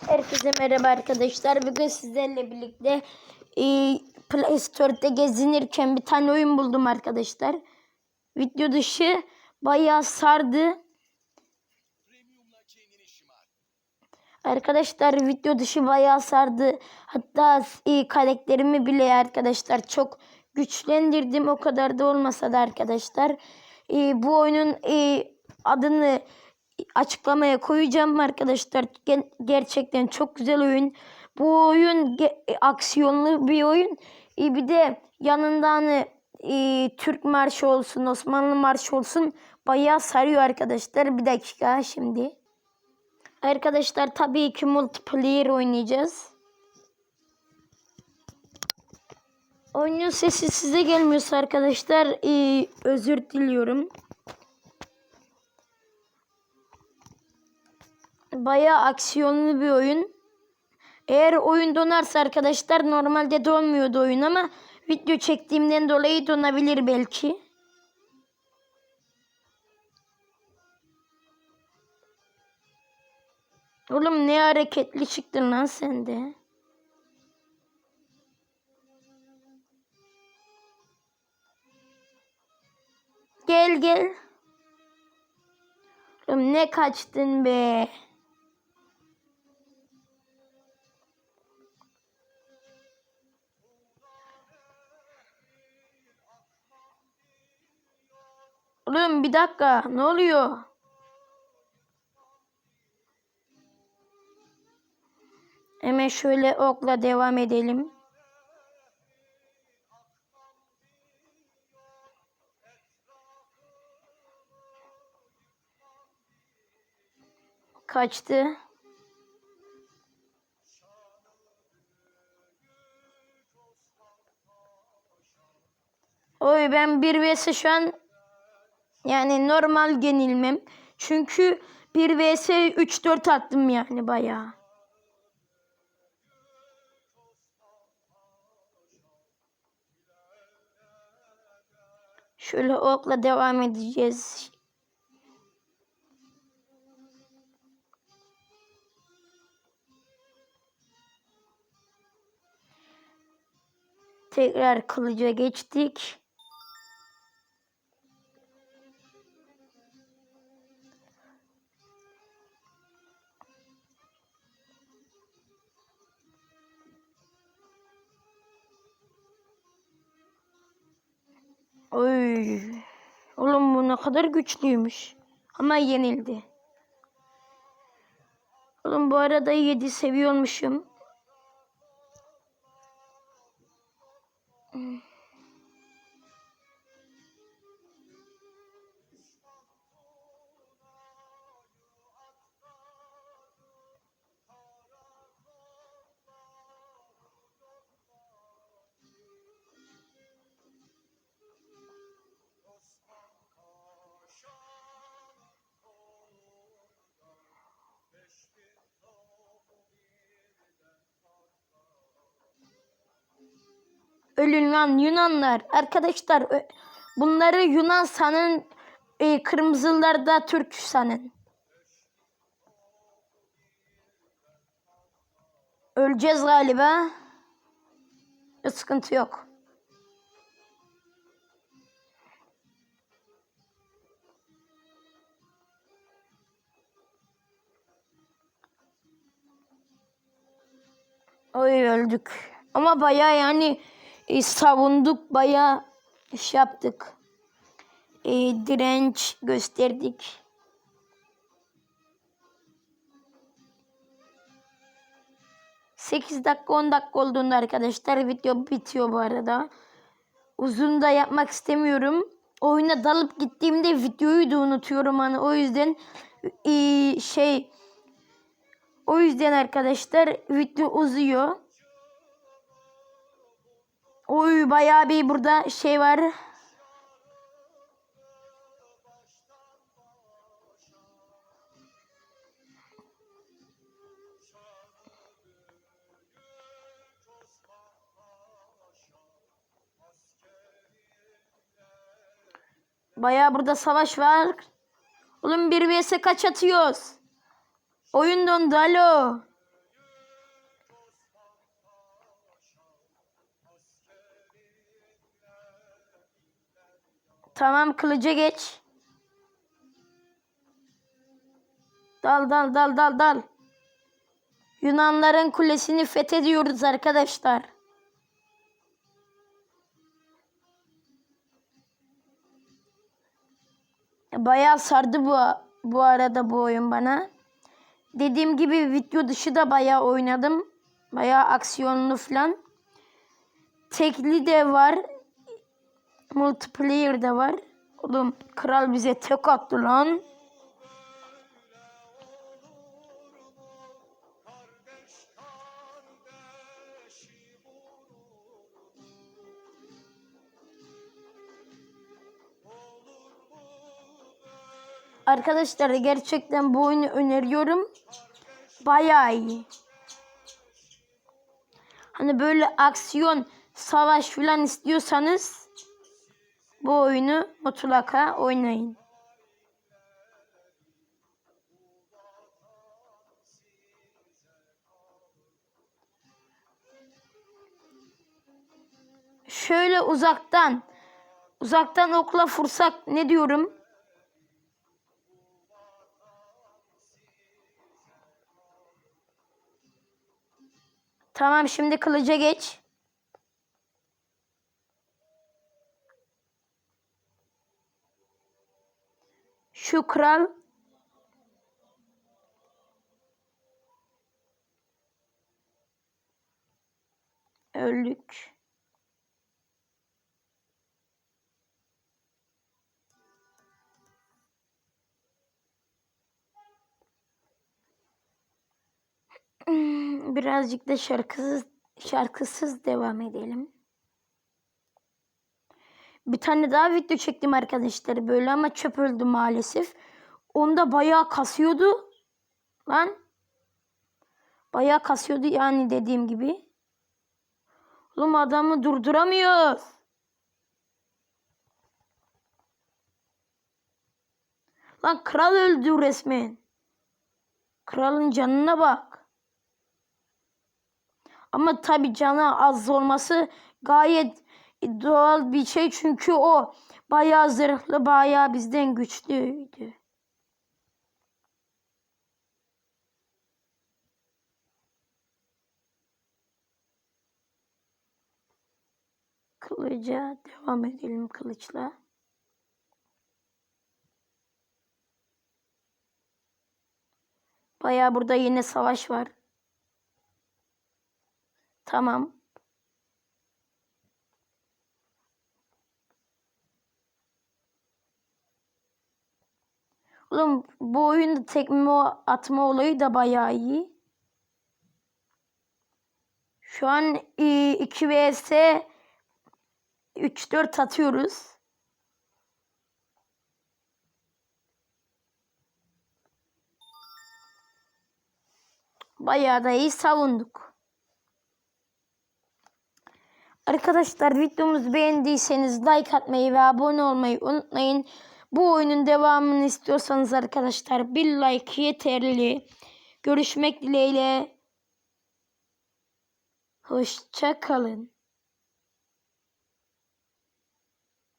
Herkese merhaba arkadaşlar. Bugün sizlerle birlikte e, Play Store'da gezinirken bir tane oyun buldum arkadaşlar. Video dışı bayağı sardı. Arkadaşlar video dışı bayağı sardı. Hatta e, karakterimi bile arkadaşlar çok güçlendirdim. O kadar da olmasa da arkadaşlar. E, bu oyunun e, adını açıklamaya koyacağım arkadaşlar. Gerçekten çok güzel oyun. Bu oyun e, aksiyonlu bir oyun. E, bir de yanında hani e, Türk marşı olsun, Osmanlı marşı olsun bayağı sarıyor arkadaşlar. Bir dakika şimdi. Arkadaşlar tabii ki multiplayer oynayacağız. Oyunun sesi size gelmiyorsa arkadaşlar e, özür diliyorum. Bayağı aksiyonlu bir oyun. Eğer oyun donarsa arkadaşlar normalde donmuyordu oyun ama video çektiğimden dolayı donabilir belki. Oğlum ne hareketli çıktın lan sen de. Gel gel. Oğlum ne kaçtın be. Oğlum bir dakika ne oluyor? Hemen şöyle okla devam edelim. Kaçtı. Oy ben 1 vs şu an yani normal yenilmem. Çünkü 1 vs 3-4 attım yani bayağı. Şöyle okla devam edeceğiz. Tekrar kılıca geçtik. Oy. Oğlum bu ne kadar güçlüymüş. Ama yenildi. Oğlum bu arada 7 seviyormuşum. Ölün lan Yunanlar. Arkadaşlar bunları Yunan sanın. E, kırmızılar da Türk sanın. Öleceğiz galiba. Sıkıntı yok. Oy öldük. Ama baya yani e, savunduk baya iş yaptık. E, direnç gösterdik. Sekiz dakika 10 dakika olduğunda arkadaşlar video bitiyor bu arada. Uzun da yapmak istemiyorum. Oyuna dalıp gittiğimde videoyu da unutuyorum hani o yüzden e, şey o yüzden arkadaşlar video uzuyor. Oy bayağı bir burada şey var. Bayağı burada savaş var. Oğlum bir vs kaç atıyoruz? Oyun dondu alo. Tamam kılıca geç. Dal dal dal dal dal. Yunanların kulesini fethediyoruz arkadaşlar. Bayağı sardı bu bu arada bu oyun bana. Dediğim gibi video dışı da bayağı oynadım. Bayağı aksiyonlu falan. Tekli de var. Multiplayer de var. Oğlum kral bize tek attı lan. Arkadaşlar gerçekten bu oyunu öneriyorum. Bayağı iyi. Hani böyle aksiyon, savaş falan istiyorsanız bu oyunu mutlaka oynayın. Şöyle uzaktan uzaktan okla vursak ne diyorum? Tamam şimdi kılıca geç. Şu kral öldük. Birazcık da şarkısız şarkısız devam edelim. Bir tane daha video çektim arkadaşlar böyle ama çöp öldü maalesef. Onda bayağı kasıyordu. Lan. Bayağı kasıyordu yani dediğim gibi. Oğlum adamı durduramıyoruz. Lan kral öldü resmen. Kralın canına bak. Ama tabi canı az olması gayet doğal bir şey çünkü o bayağı zırhlı bayağı bizden güçlüydü. Kılıca devam edelim kılıçla. Bayağı burada yine savaş var. Tamam. Oğlum bu oyunda tekme atma olayı da bayağı iyi. Şu an 2 vs 3-4 atıyoruz. Bayağı da iyi savunduk. Arkadaşlar videomuzu beğendiyseniz like atmayı ve abone olmayı unutmayın. Bu oyunun devamını istiyorsanız arkadaşlar bir like yeterli. Görüşmek dileğiyle. Hoşça kalın.